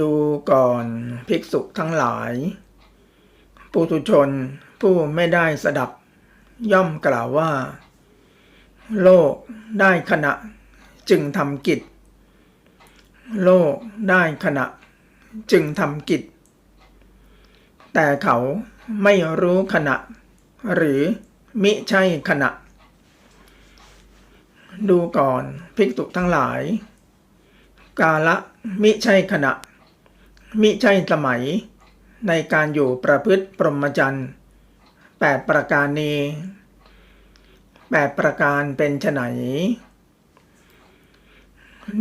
ดูก่อนภิกษุทั้งหลาย ปุถุชนผู้ไม่ได้สดับ ย่อมกล่าวว่า โลกได้ขณะจึงทำกิจ โลกได้ขณะจึงทำกิจ แต่เขาไม่รู้ขณะ หรือมิใช่ขณะ ดูก่อนภิกษุทั้งหลาย กาละมิใช่ขณะ มิใช่สมัย ในการอยู่ประพฤติปรมจันทร์แปดประการนี้แปดประการเป็นไฉน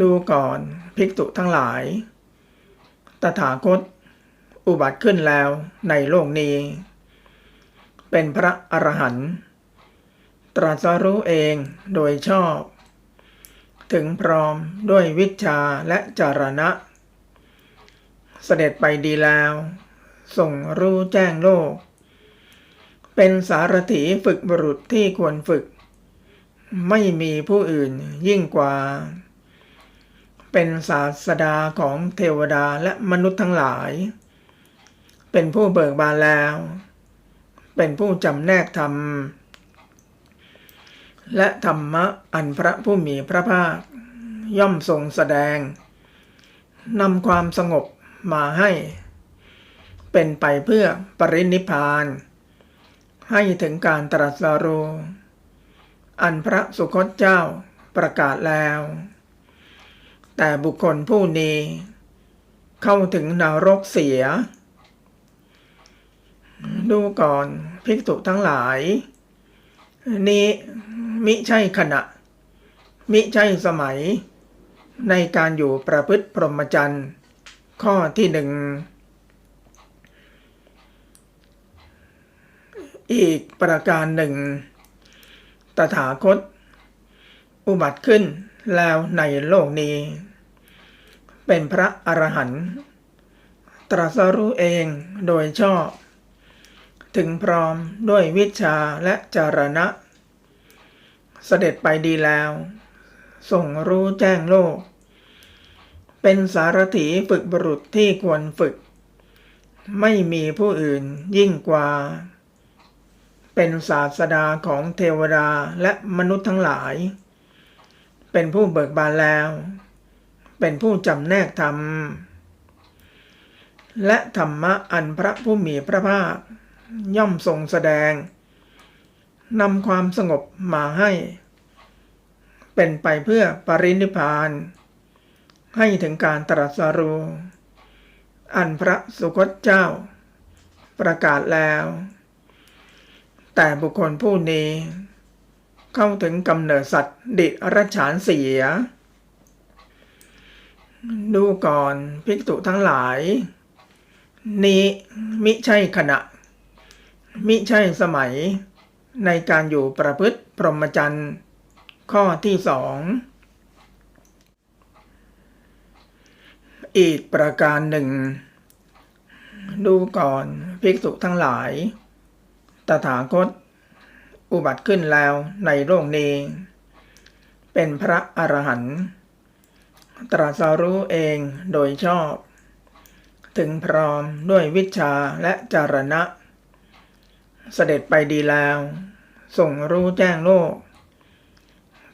ดูก่อนภิกษุทั้งหลาย ตถาคต อุบัติขึ้นแล้วในโลกนี้ เป็นพระอรหันต์ตรัสรู้เองโดยชอบ ถึงพร้อมด้วยวิชาและจารณะ เสด็จไปดีแล้ว ส่งรู้แจ้งโลก เป็นสารถีฝึกบุรุษที่ควรฝึก ไม่มีผู้อื่นยิ่งกว่า เป็นศาสดาของเทวดาและมนุษย์ทั้งหลาย เป็นผู้เบิกบานแล้ว เป็นผู้จำแนกธรรม และธรรมะอันพระผู้มีพระภาคย่อมทรงแสดงนำความสงบ มาให้ เป็นไปเพื่อปรินิพาน ให้ถึงการตรัสรู้อันพระสุคตเจ้าประกาศแล้ว แต่บุคคลผู้นี้ เข้าถึงนรกเสีย ดูก่อนภิกษุทั้งหลาย นี้มิใช่ขณะ มิใช่สมัย ในการอยู่ประพฤติพรหมจรรย์ ข้อที่หนึ่งอีกประการหนึ่ง ตถาคต อุบัติขึ้นแล้วในโลกนี้ เป็นพระอรหันต์ตรัสรู้เองโดยชอบ ถึงพร้อมด้วยวิชาและจารณะ เสด็จไปดีแล้ว ส่งรู้แจ้งโลก เป็นสารถีฝึกบุรุษที่ควรฝึก ไม่มีผู้อื่นยิ่งกว่า เป็นศาสดาของเทวดาและมนุษย์ทั้งหลาย เป็นผู้เบิกบานแล้ว เป็นผู้จำแนกธรรม และธรรมะอันพระผู้มีพระภาค ย่อมทรงแสดงนำความสงบมาให้ เป็นไปเพื่อปรินิพพาน ให้ถึงการตรัสรู้ อันพระสุคตเจ้า ประกาศแล้ว แต่บุคคลผู้นี้ เข้าถึงกำเนิดสัตว์ดิรัจฉานเสีย ดูก่อนภิกษุทั้งหลาย นี้มิใช่ขณะ มิใช่สมัยในการอยู่ประพฤติพรหมจรรย์ ข้อที่สอง อีกประการหนึ่ง ดูก่อนภิกษุทั้งหลาย ตถาคต อุบัติขึ้นแล้วในโลกนี้ เป็นพระอรหันต์ตรัสรู้เองโดยชอบ ถึงพร้อมด้วยวิชาและจารณะ เสด็จไปดีแล้วส่งรู้แจ้งโลก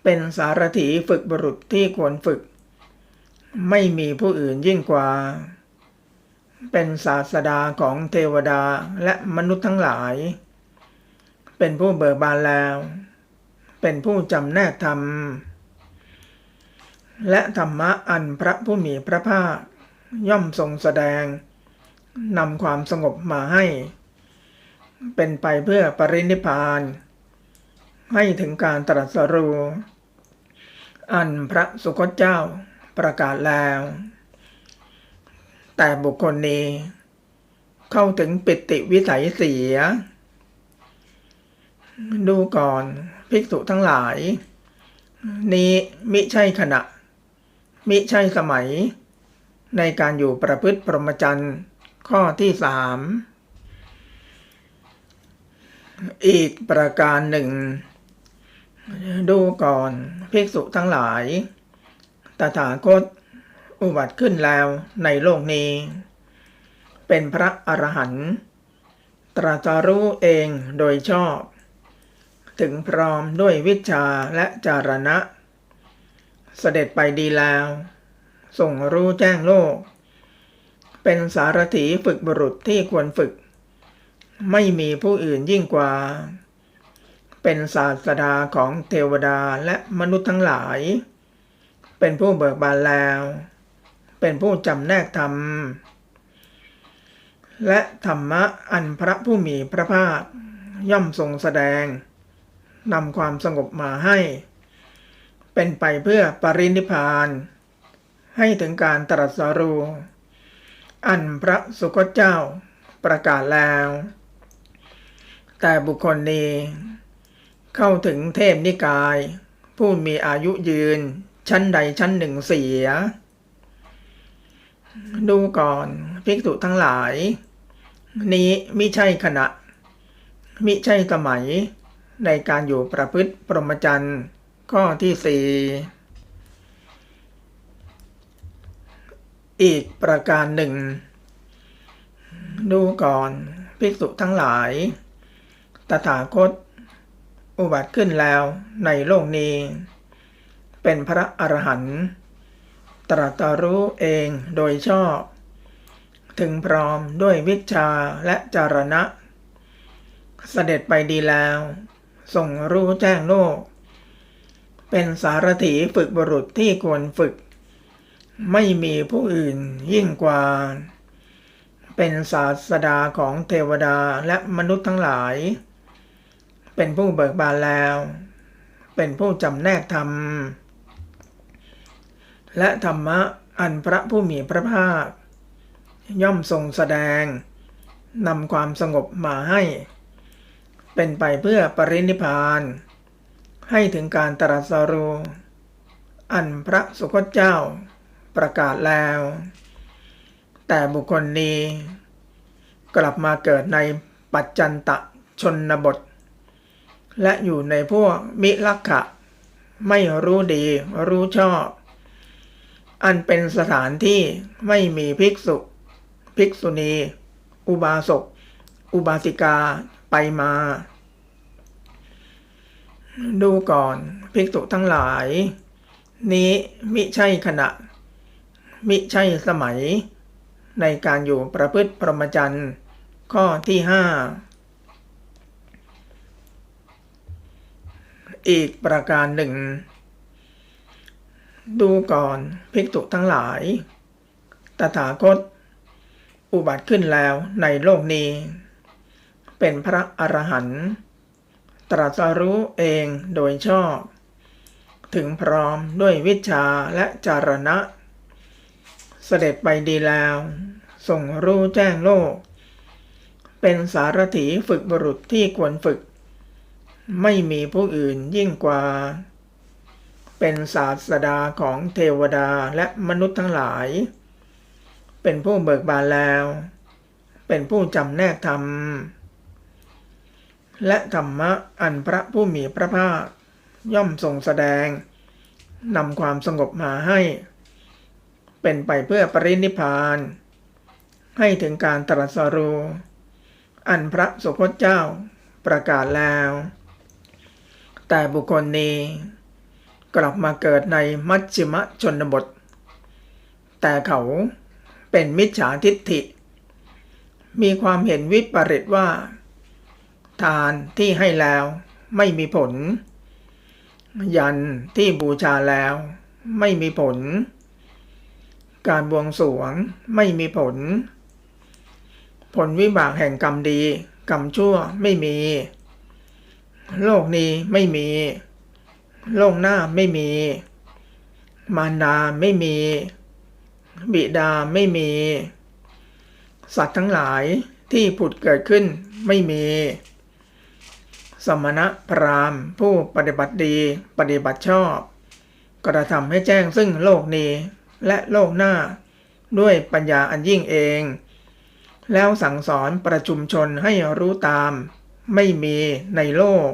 เป็นสารถีฝึกบุรุษที่ควรฝึก ไม่มีผู้อื่นยิ่งกว่า เป็นศาสดาของเทวดาและมนุษย์ทั้งหลาย เป็นผู้เบิกบานแล้ว เป็นผู้จำแนกธรรม และธรรมะอันพระผู้มีพระภาคย่อมทรงแสดงนำความสงบมาให้ เป็นไปเพื่อปรินิพพาน ให้ถึงการตรัสรู้อันพระสุคตเจ้า ประกาศแล้ว แต่บุคคลนี้ เข้าถึงปิติวิสัยเสีย ดูก่อนภิกษุทั้งหลาย นี้มิใช่ขณะ มิใช่สมัย ในการอยู่ประพฤติพรหมจรรย์ข้อที่สามอีกประการหนึ่ง ดูก่อนภิกษุทั้งหลาย ตถาคต อุบัติขึ้นแล้วในโลกนี้ เป็นพระอรหันต์ตรัสรู้เองโดยชอบ ถึงพร้อมด้วยวิชาและจารณะ เสด็จไปดีแล้วส่งรู้แจ้งโลก เป็นสารถีฝึกบุรุษที่ควรฝึก ไม่มีผู้อื่นยิ่งกว่า เป็นศาสดาของเทวดาและมนุษย์ทั้งหลาย เป็นผู้เบิกบานแล้ว เป็นผู้จำแนกธรรม และธรรมะอันพระผู้มีพระภาคย่อมทรงแสดงนำความสงบมาให้ เป็นไปเพื่อปรินิพพาน ให้ถึงการตรัสรู้อันพระสุคตเจ้าประกาศแล้ว แต่บุคคลนี้ เข้าถึงเทพนิกาย ผู้มีอายุยืน ชั้นใดชั้นหนึ่งเสีย ดูก่อนภิกษุทั้งหลาย นี้มิใช่ขณะ มิใช่สมัย ในการอยู่ประพฤติปรมจรรย์ข้อที่สี่อีกประการหนึ่ง ดูก่อนภิกษุทั้งหลาย ตถาคต อุบัติขึ้นแล้วในโลกนี้ เป็นพระอรหันต์ตรัสรู้เองโดยชอบ ถึงพร้อมด้วยวิชาและจารณะ เสด็จไปดีแล้วส่งรู้แจ้งโลก เป็นสารถีฝึกบุรุษที่ควรฝึก ไม่มีผู้อื่นยิ่งกว่า เป็นศาสดาของเทวดาและมนุษย์ทั้งหลาย เป็นผู้เบิกบานแล้ว เป็นผู้จำแนกธรรม และธรรมะอันพระผู้มีพระภาค ย่อมทรงแสดงนำความสงบมาให้ เป็นไปเพื่อปรินิพาน ให้ถึงการตรัสรู้อันพระสุคตเจ้าประกาศแล้ว แต่บุคคลนี้กลับมาเกิดในปัจจันตะชนบท และอยู่ในพวกมิลักขะ ไม่รู้ดีรู้ชอบ อันเป็นสถานที่ไม่มีภิกษุ ภิกษุณี อุบาสก อุบาสิกาไปมา ดูก่อนภิกษุทั้งหลาย นี้มิใช่ขณะ มิใช่สมัย ในการอยู่ประพฤติพรหมจรรย์ข้อที่ห้าอีกประการหนึ่ง ดูก่อนภิกษุทั้งหลาย ตถาคต อุบัติขึ้นแล้วในโลกนี้ เป็นพระอรหันต์ตรัสรู้เองโดยชอบ ถึงพร้อมด้วยวิชาและจารณะ เสด็จไปดีแล้วส่งรู้แจ้งโลก เป็นสารถีฝึกบุรุษที่ควรฝึก ไม่มีผู้อื่นยิ่งกว่า เป็นศาสดาของเทวดาและมนุษย์ทั้งหลาย เป็นผู้เบิกบานแล้ว เป็นผู้จำแนกธรรม และธรรมะอันพระผู้มีพระภาคย่อมทรงแสดงนำความสงบมาให้ เป็นไปเพื่อปรินิพพานให้ถึงการตรัสรู้อันพระสุคตเจ้าประกาศแล้ว แต่บุคคลนี้ กลับมาเกิดในมัชชิมชนบท แต่เขาเป็นมิจฉาทิฏฐิ มีความเห็นวิปริตว่า ทานที่ให้แล้วไม่มีผล ยันที่บูชาแล้วไม่มีผล การบวงสวงไม่มีผล ผลวิบากแห่งกรรมดี กรรมชั่วไม่มี โลกนี้ไม่มี โลกหน้าไม่มี มารดาไม่มี บิดาไม่มี สัตว์ทั้งหลายที่ผุดเกิดขึ้นไม่มี สมณะพราหมณ์ ผู้ปฏิบัติดีปฏิบัติชอบ กระทำให้แจ้งซึ่งโลกนี้และโลกหน้าด้วยปัญญาอันยิ่งเอง แล้วสั่งสอนประชุมชนให้รู้ตาม ไม่มีในโลก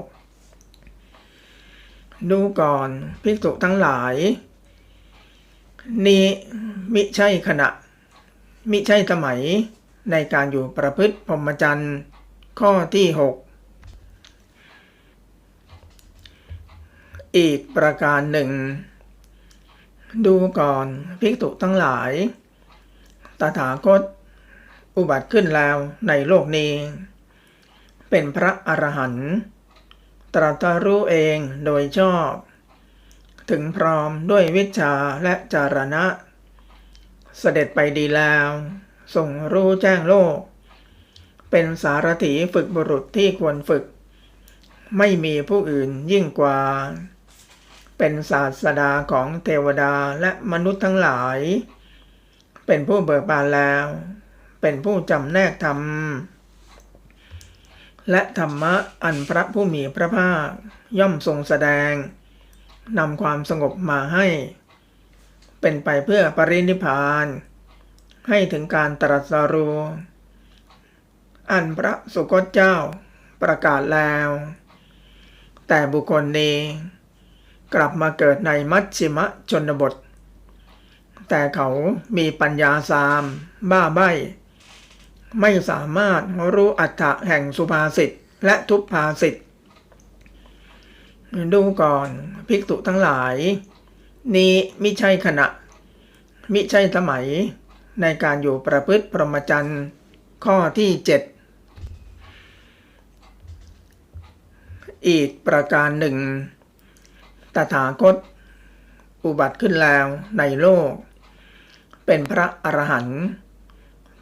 ดูก่อนภิกษุทั้งหลาย นี้มิใช่ขณะ มิใช่สมัยในการอยู่ประพฤติพรหมจรรย์ข้อที่ 6 อีกประการหนึ่ง ดูก่อนภิกษุทั้งหลาย ตถาคต อุบัติขึ้นแล้วในโลกนี้ เป็นพระอรหันต์ ตรัสรู้เองโดยชอบ ถึงพร้อมด้วยวิชาและจารณะ เสด็จไปดีแล้วส่งรู้แจ้งโลก เป็นสารถีฝึกบุรุษที่ควรฝึก ไม่มีผู้อื่นยิ่งกว่า เป็นศาสดาของเทวดาและมนุษย์ทั้งหลาย เป็นผู้เบิกบานแล้ว เป็นผู้จำแนกธรรม และธรรมะอันพระผู้มีพระภาคย่อมทรงแสดงนำความสงบมาให้ เป็นไปเพื่อปรินิพาน ให้ถึงการตรัสรู้อันพระสุคตเจ้าประกาศแล้ว แต่บุคคลนี้ กลับมาเกิดในมัชชิมชนบท แต่เขามีปัญญาสาม บ้าใบ ไม่สามารถรู้อัตถะแห่งสุภาษิตและทุพภาษิตดูก่อนภิกษุทั้งหลาย นี้มิใช่ขณะ มิใช่สมัย ในการอยู่ประพฤติพรหมจรรย์ ข้อที่เจ็ดอีกประการหนึ่ง ตถาคต อุบัติขึ้นแล้วในโลก เป็นพระอรหันต์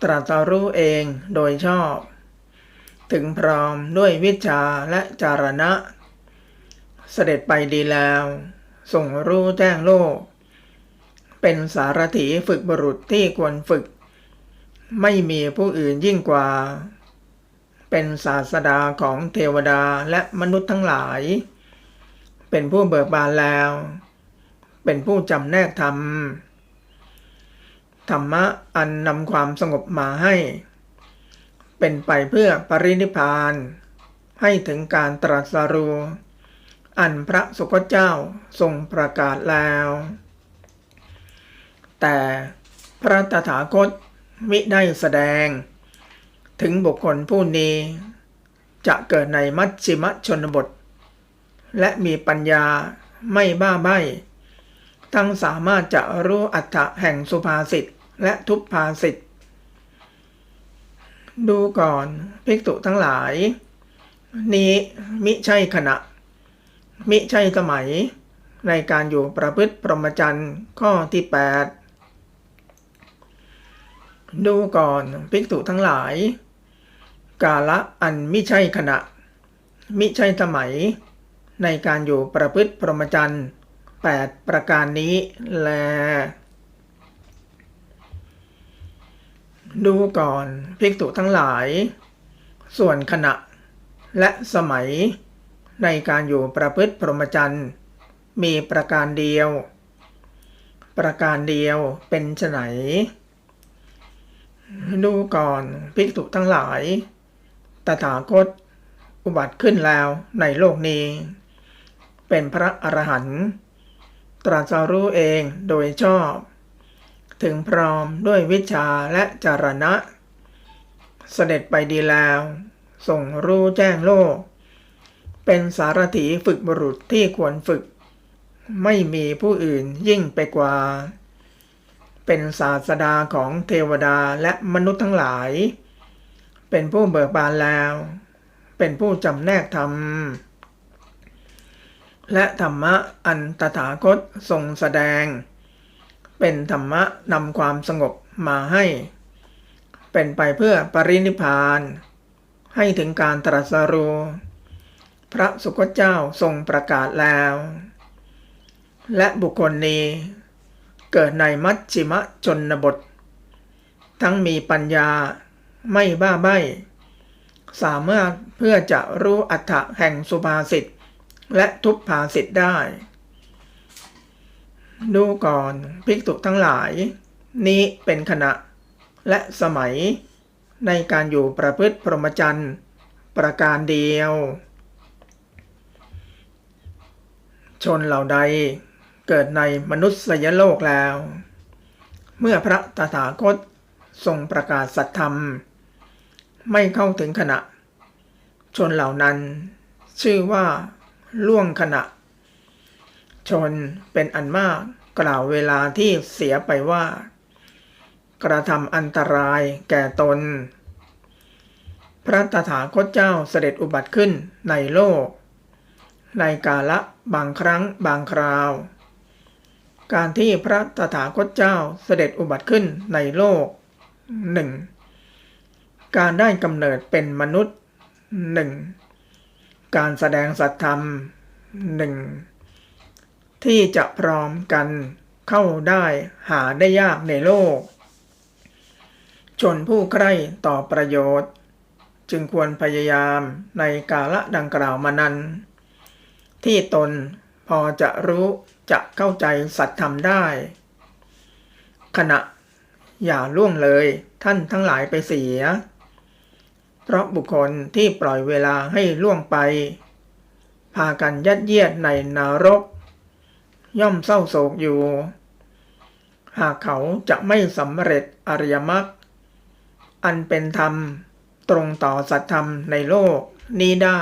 ตรัสรู้เองโดยชอบ ถึงพร้อมด้วยวิชาและจารณะ เสด็จไปดีแล้วส่งรู้แจ้งโลก เป็นสารถีฝึกบุรุษที่ควรฝึก ไม่มีผู้อื่นยิ่งกว่า เป็นศาสดาของเทวดาและมนุษย์ทั้งหลาย เป็นผู้เบิกบานแล้ว เป็นผู้จำแนกธรรม ธรรมะอันนำความสงบมาให้ เป็นไปเพื่อปรินิพาน ให้ถึงการตรัสรู้อันพระสุคตเจ้าทรงประกาศแล้ว แต่พระตถาคตมิได้แสดง ถึงบุคคลผู้นี้ จะเกิดในมัชชิมชนบท และมีปัญญาไม่บ้าใบ้ทั้งสามารถจะรู้อัตถะแห่งสุภาษิต และทุพภาษิตดูก่อนภิกษุทั้งหลาย นี้มิใช่ขณะ มิใช่สมัย ในการอยู่ประพฤติพรหมจรรย์ข้อที่ 8 ดูก่อนภิกษุทั้งหลาย กาละอันมิใช่ขณะ มิใช่สมัย ในการอยู่ประพฤติพรหมจรรย์8ประการนี้แล ดูก่อนภิกษุทั้งหลาย ส่วนขณะ และสมัย ในการอยู่ประพฤติพรหมจรรย์มีประการเดียว ประการเดียวเป็นไฉนดูก่อนภิกษุทั้งหลาย ตถาคต อุบัติขึ้นแล้วในโลกนี้ เป็นพระอรหันต์ตรัสรู้เองโดยชอบ ถึงพร้อมด้วยวิชาและจารณะ เสด็จไปดีแล้วส่งรู้แจ้งโลก เป็นสารถีฝึกบุรุษที่ควรฝึก ไม่มีผู้อื่นยิ่งไปกว่า เป็นศาสดาของเทวดาและมนุษย์ทั้งหลาย เป็นผู้เบิกบานแล้ว เป็นผู้จำแนกธรรม และธรรมะอันตถาคตทรงแสดง เป็นธรรมะนำความสงบมาให้ เป็นไปเพื่อปรินิพาน ให้ถึงการตรัสรู้ พระสุคตเจ้าทรงประกาศแล้ว และบุคคลนี้ เกิดในมัชชิมชนบท ทั้งมีปัญญาไม่บ้าใบ้สามารถเพื่อจะรู้อัตถะแห่งสุภาษิตและทุพภาษิตได้ ดูก่อนภิกษุทั้งหลาย นี้เป็นขณะ และสมัย ในการอยู่ประพฤติพรหมจรรย์ ประการเดียว ชนเหล่าใดเกิดในมนุษยโลกแล้ว เมื่อพระตถาคตทรงประกาศสัตธรรม ไม่เข้าถึงขณะ ชนเหล่านั้น ชื่อว่าล่วงขณะ ชนเป็นอันมาก กล่าวเวลาที่เสียไปว่า กระทำอันตรายแก่ตน พระตถาคตเจ้าเสด็จอุบัติขึ้นในโลก ในกาละบางครั้งบางคราว การที่พระตถาคตเจ้าเสด็จอุบัติขึ้นในโลกหนึ่งการได้กำเนิดเป็นมนุษย์หนึ่งการแสดงสัตธรรมหนึ่ง ที่จะพร้อมกันเข้าได้หาได้ยากในโลก ชนผู้ใคร่ต่อประโยชน์ จึงควรพยายามในกาละดังกล่าวมานั้น ที่ตนพอจะรู้จะเข้าใจสัตธรรมได้ ขณะอย่าล่วงเลยท่านทั้งหลายไปเสีย เพราะบุคคลที่ปล่อยเวลาให้ล่วงไป พากันยัดเยียดในนรก ย่อมเศร้าโศกอยู่ หากเขาจะไม่สำเร็จอริยมรรคอันเป็นธรรมตรงต่อสัตธรรมในโลกนี้ได้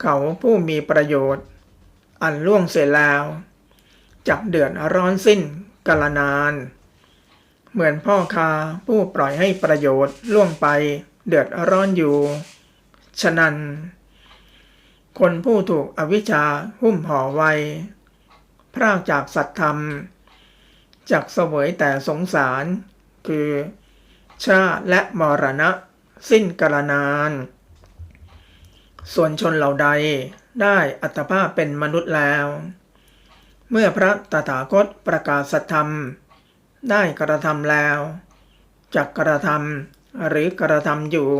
เขาผู้มีประโยชน์ อันล่วงเสียแล้วจักเดือดร้อนสิ้นกาลนาน เหมือนพ่อคาผู้ปล่อยให้ประโยชน์ล่วงไปเดือดร้อนอยู่ ฉะนั้น คนผู้ถูกอวิชชาหุ้มห่อไว้ พรากจากสัตธรรมจากเสวยแต่สงสาร คือ ชาและมรณะ สิ้นกาลนาน ส่วนชนเหล่าใดได้อัตภาพเป็นมนุษย์แล้ว เมื่อพระตถาคตประกาศสัตธรรม ได้กระทำแล้วจักกระทำหรือกระทำอยู่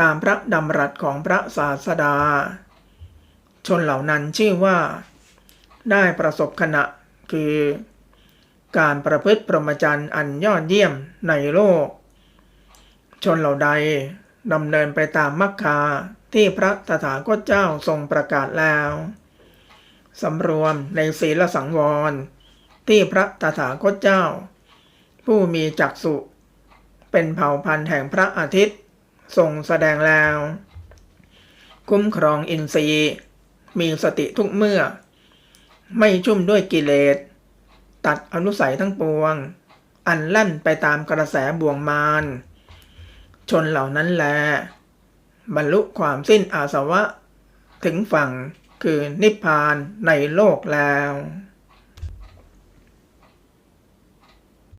ตามพระดำรัสของพระศาสดา ชนเหล่านั้นชื่อว่า ได้ประสบขณะคือการประพฤติพรหมจรรย์อันยอดเยี่ยมในโลก ชนเหล่าใดดำเนินไปตามมรรคาที่พระตถาคตเจ้าทรงประกาศแล้วสำรวมในศีลสังวร ที่พระตถาคตเจ้า ผู้มีจักสุเป็นเผ่าพันธุ์แห่งพระอาทิตย์ทรงแสดงแล้ว คุ้มครองอินทรีย์ มีสติทุกเมื่อ ไม่ชุ่มด้วยกิเลส ตัดอนุสัยทั้งปวง อันลั่นไปตามกระแสบ่วงมารชนเหล่านั้นแล บรรลุความสิ้นอาสวะ ถึงฝั่งคือนิพพานในโลกแล้ว